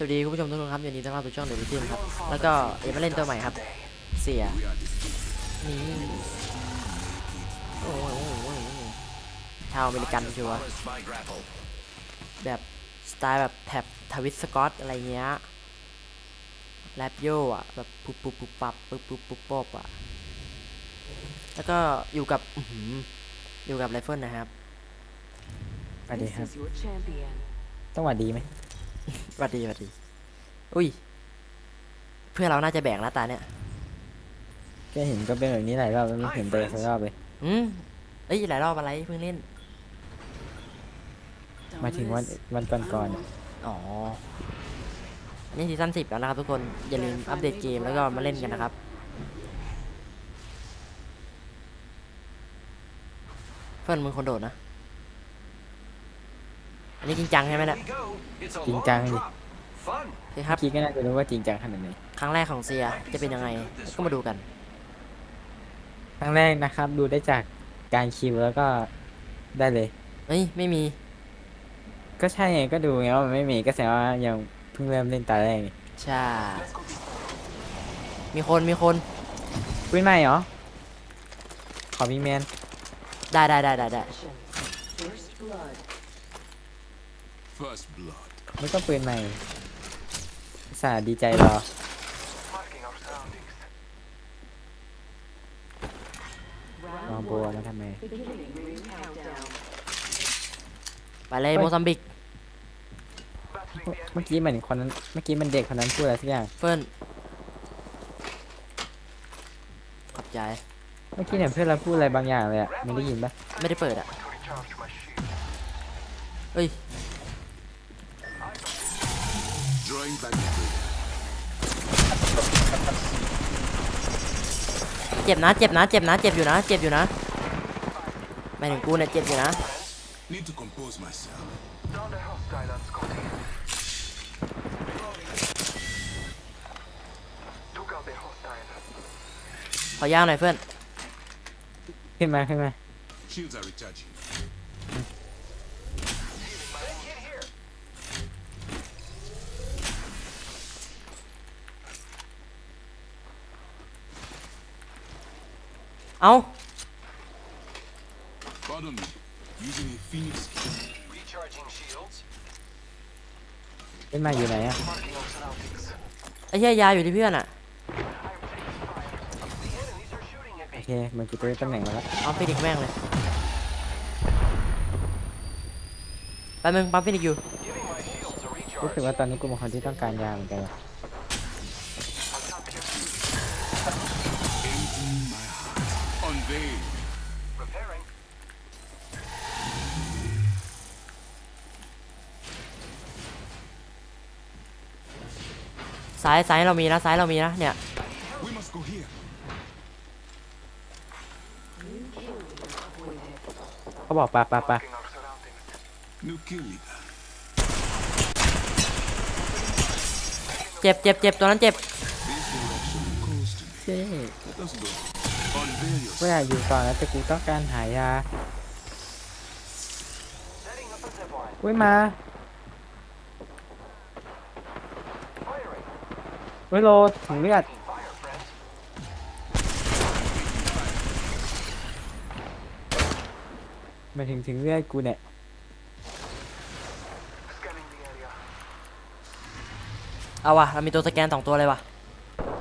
สวัสดีคุณผู้ชมทุกคนครับยินดีต้อนรับสู่ช่องเดลิทิมครับ แล้วก็เอ็มมาเล่นตัวใหม่ครับ เสีย นี่ โอ้โหโอ้โหโอ้โหชาวอเมริกันชัวร์แบบสไตล์แบบแท็บทวิสสกอตอะไรเงี้ย แรปโยอะ แบบปุ๊บปุ๊บปุ๊บปับปุ๊บปุ๊บปุ๊บป๊บอะ แล้วก็อยู่กับอื้อหืออยู่กับไรเฟิลนะครับสวัสดี This ครับ is your champion. ต้องหวัดดีไหม หวัดดีหวัดดี อุ้ย เพื่อนเราน่าจะแบ่งหน้าตาเนี่ยก็เห็นก็เป็นแบบนี้หลายรอบแล้วไม่เห็นเตยสักรอบเลย อืมเอ้ยหลายรอบอะไรเพิ่งเล่น หมายถึงวันวันก่อนๆอะอ๋อ นี่ซีซั่นสิบแล้วนะครับทุกคน อย่าลืมอัปเดตเกมแล้วก็มาเล่นกันนะครับเฟิร์นมึงคนโดดนะ อันนี้จริงจังใช่ไหมเนี่ยจริงจังดิโอเคครับเมื่อกี้ก็น่าจะรู้ว่าจริงจังขนาดไหนครั้งแรกของเซียจะเป็นยังไงก็มาดูกัน ครั้งแรกนะครับ ดูได้จากการคิวแล้วก็ได้เลยเฮ้ยไม่มี ก็ใช่ไงก็ดูไงว่ามันไม่มีก็แสดงว่ายังเพิ่งเริ่มเล่นตาแรกนี่ใช่ มีคนมีคนปืนใหม่เหรอขอมีแมนได้ได้ได้ได้ได้ First blood. First blood. ไม่ก็ปืนใหม่สาดีใจรอรอ Round บัว one. มาทำไม Beginning ring countdown. ไปเลยโมซัมบิกเมื่อกี้เหมือนคนนั้นเมื่อกี้มันเด็กคนนั้นพูดอะไรสักอย่าง เฟิร์นขอบใจ เมื่อกี้เนี่ยเพื่อนเราพูดอะไรบางอย่างเลยอะไม่ได้ยินปะ ไม่ได้เปิดอะเฮ้ย Drawing back the trigger. เจ็บนะ เจ็บนะ เจ็บนะ เจ็บอยู่นะ เจ็บอยู่นะไม่ถึงกูเนี่ยเจ็บอยู่นะ Need to compose myself. Took out the hostile. ขอย่างหน่อยเพื่อน ขึ้นมาขึ้นมา Shields are recharging. เอ้า Pardon me. Using a phoenix kit. Recharging shields. ขึ้นมาอยู่ไหนอะ Marking our surroundings. ไอ้เหี้ยยาอยู่ที่เพื่อนอะ I'm taking fire. The enemies are shooting at โอ me. เคมันกูจะได้ตำแหน่งมาแล้วปั๊มฟินิกซ์แม่งเลยแป๊บนึงปั๊มฟินิกซ์อยู่ Giving my shields a recharge. รู้สึกว่าตอนนี้กูเป็นคนที่ต้องการยาเหมือนกันว่ะ ซ้ายซ้ายเรามีนะซ้ายเรามีนะเนี่ย We must go here. เขาบอกปะปะปะ Marking our surroundings. New kill leader. เจ็บเจ็บเจ็บตัวนั้นเจ็บ This direction calls to me. เจ๊ Let us go. Unveil เว yourself. ลาอยู่ก่อนแล้วแต่กูต้องการหายา Setting up a zip line. อุ้ยมา เว้ยโลถึงเลือด Fire, friends. มาถึงถึงเลือดกูเนี่ย Scanning the area. เอาว่ะเรามีตัวสแกนสองตัวเลยว่ะ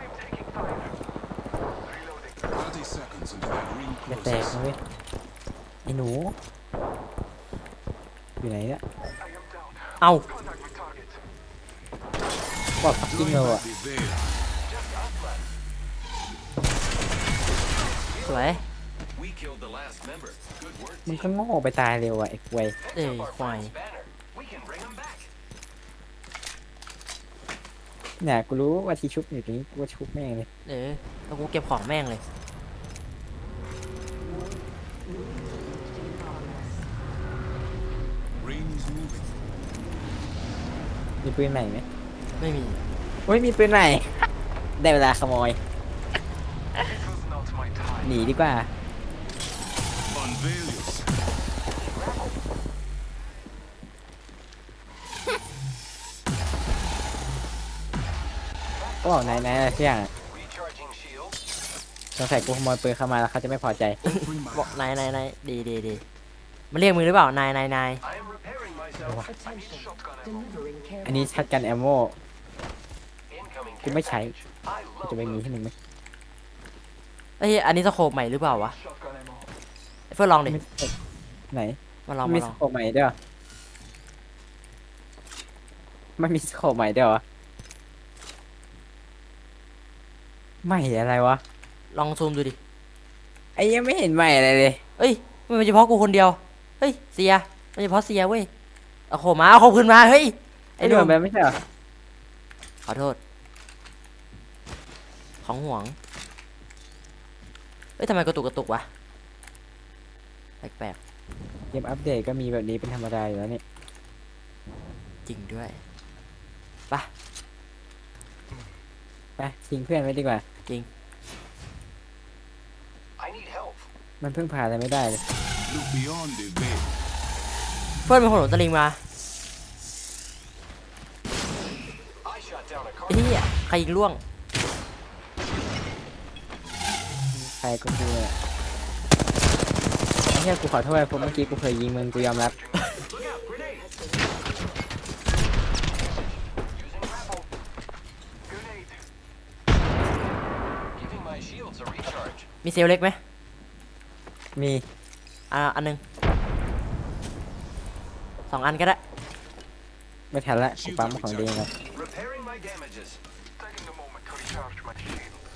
I'm taking fire. Reloading. 30 seconds until that ring อย่าแตก closes. นะเว้ยไอ้หนู อยู่ไหนเนี่ย I am down. เอา Contact with target. บอกพักกิ้ง Drawing โล back อะ the veil. Just us left. สวย We killed the last member. Good work. มึงก็โง่ไปตายเร็วอะไอ้ควยเอ้ยควาย Banner. We can bring him back. เนี่ยกูรู้ว่าที่ชุบอยู่ตรงนี้กูว่าชุบแม่งเลยเออแล้วกูเก็บของแม่งเลย Ring is moving. มีปืนใหม่ไหม ไม่มีโอ้ยมีปืนใหม่ ได้เวลาขโมย It was not my time. หนีดีกว่า Unveil yourself. ก็บอกไหนไหนอะไรสักอย่างอะ Recharging shield. สงสัยกูขโมยปืนเข้ามาแล้วเขาจะไม่พอใจ Bring my บอกนายนายนายดีดีดีมันเรียกมึงหรือเปล่านายนายนาย I am repairing myself. I need Attention. shotgun ammo. Delivering care อันนี้ชัดกันแอมโม Incoming กูไม่ใช้ package. I กู love จะไม่มี those. ให้มึงไหมเอ้ยอันนี้สโคปใหม่หรือเปล่าวะ Shotgun ammo. ไอ้เฟิร์นลองดิไม่ไหนมาลองมีมาลสองโคปใหม่ด้วยเหรอไม่มีสโคปใหม่ด้วยเหรอใหม่อะไรวะลองซูมดูดิไอ้ยังไม่เห็นใหม่อะไรเลย เอ้ยมันเฉพาะกูคนเดียวเฮ้ยเสียมันเฉพาะเสียเว้ยเอาโคปมาเอาโคปขึ้นมาเฮ้ยไอ้ไอ้หโดนุ่นมไปไม่ใช่เหรอขอโทษ ของห่วงเอ้ยทำไมกระตุกกระตุกวะ แปลกเกมอัปเดตก็มีแบบนี้เป็นธรรมดาอยู่แล้วนี่ๆ จริงด้วยไปทิ้งเพื่อนไว้ดีกว่า I need help. มันเพิ่งผ่านอะไรไม่ได้เลย look beyond the veil. เฟิร์นเป็นคนหลงตะลิงมา I shot down a car. ไอ้เหี้ยใครยิงล่วง ใครก็กูเนี่ยไอ้เหี้ยกูขอโทษเพราะเมื่อกี้กูเคยยิงมึงกูยอมรับ Look out, grenade. Using grapple. Grenade. Giving my shields a recharge. มีเซลลเล็กไหมมีอ่าอันหนึงสองอันก็ได้ ไม่ทันละกูปั๊มของดีครับ Repairing my damages. Taking a moment to recharge my shields.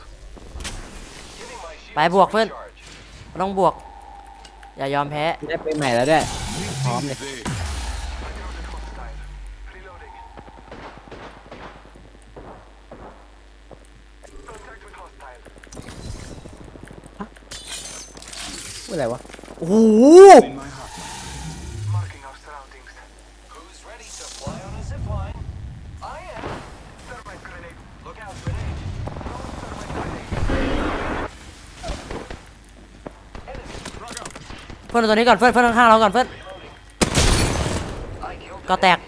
Giving my shields ไปบวกเพื่อนต้องบวก อย่ายอมแพ้ได้ไปใหม่แล้วด้วย พร้อมเลยอะไรวะ โอ้โห ฟิร์นเอาตัวนี้ก่อนเฟิร์นเฟิร์นข้างๆเราก่อนเฟิร์นก็แตก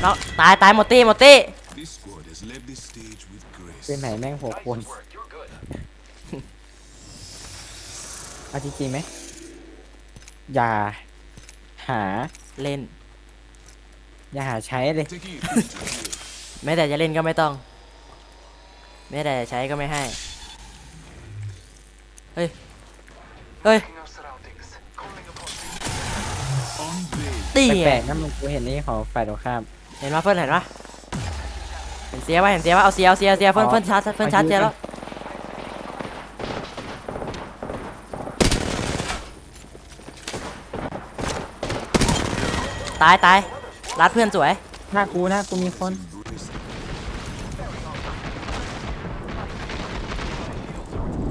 แล้วตายตายหมดตี้หมดตี้ This squad has led this stage with ปืนไหนแม่งหัวคนเอาจริงๆไหมอย่าหาเล่น อย่าหาใช้เลย Taking a picture here. แม้แต่จะเล่นก็ไม่ต้อง แม้แต่ใช้ก็ไม่ให้ เฮ้ย เฮ้ย Marking our surroundings. Calling upon Unveil. ตีไงแปลกๆนั่นมันกูเห็นนี่ของฝ่ายตรงข้ามเห็นว่าเฟิร์นเห็นปะเห็นเสียปะเห็นเสียปะเอาเสียเอาเสียเอาเสียเฟิร์นอ๋อเฟิร์นชาร์จเฟิร์นชาร์จเอาเสียยื้อแล้วตายตายรัดเพื่อนสวย หน้ากูหน้ากูมีคน Embrace.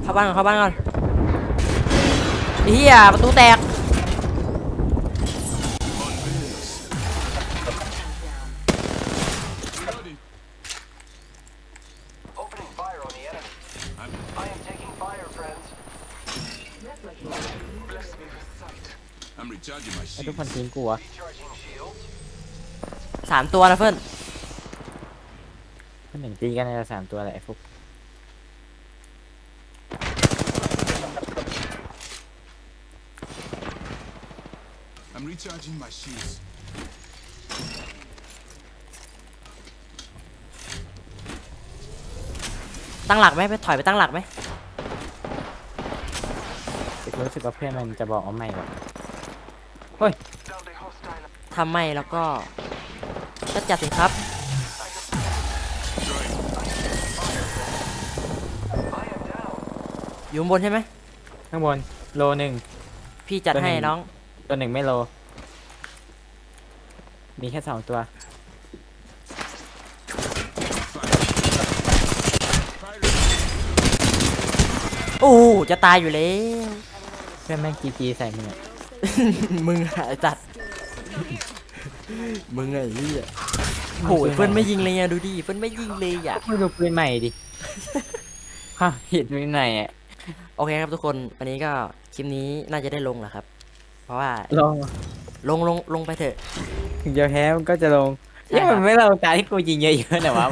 เข้าบ้านก่อนเข้าบ้านก่อนไอ้ เฮียประตูแตก Unveil us. Reloading. Opening fire on the enemy. I'm I am taking fire, friends. replicating. Bless me with sight. I'm recharging my แล้วทุก shield. คนทิ้งกูเหรอะ Recharging shields. สามตัวนะเฟิร์นมันหนึ่งตีกันในละสามตัวแหละไอ้ฟุก recharging my shields. ตั้งหลักไหมไปถอยไปตั้งหลักไหมแต่กูรู้สึกว่าเพื่อนมันจะบอกว่าไม่ว่ะ Down the hostile. ทำไม่แล้วก็ก็จัดสิครับ Trying. I am down. อยู่ข้างบนใช่ไหมข้างบนโลหนึ่งพี่จัดตัวหนึ่ให้งน้อง ตัวหนึ่งไม่โล มีแค่สองตัวโอ้โหจะตายอยู่แล้วเพื่อนแม่งจีจีใส่มึงอะมึงอะไอ้จัด มึงไอ้เหี้ยโอ้ยเฟิร์นไม่ยิงเลยอะดูดิเฟิร์นไม่ยิงเลยอะมึงดูปืนใหม่ดิฮะผิดปืนใหม่อะโอเคครับทุกคนวันนี้ก็คลิปนี้น่าจะได้ลงแหละครับ เพราะว่าลงลงลงลงไปเถอะ ถึงจะแพ้มันก็จะลงยังมันไม่เราการที่กูยิงเยอะๆหน่อยวะ